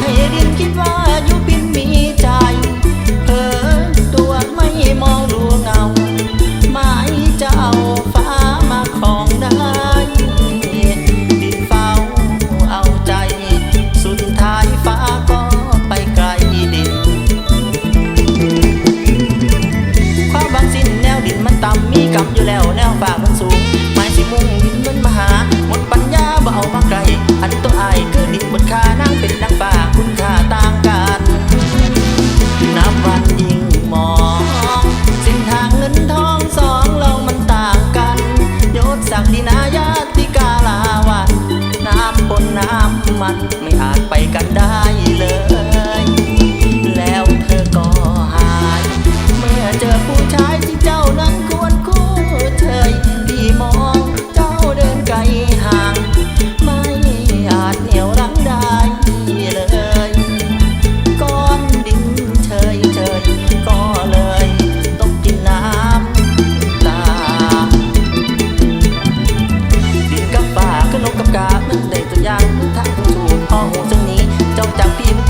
Living ากไปกันได้เลย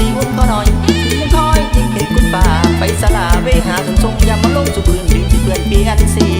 ทิ้งก็หน่อยคอยทิ้งเห็นคุณป่าไปสลาไปหาถึงทรงยามมาลงสุพื้นดินที่เพื่อนเปลี่ยนสี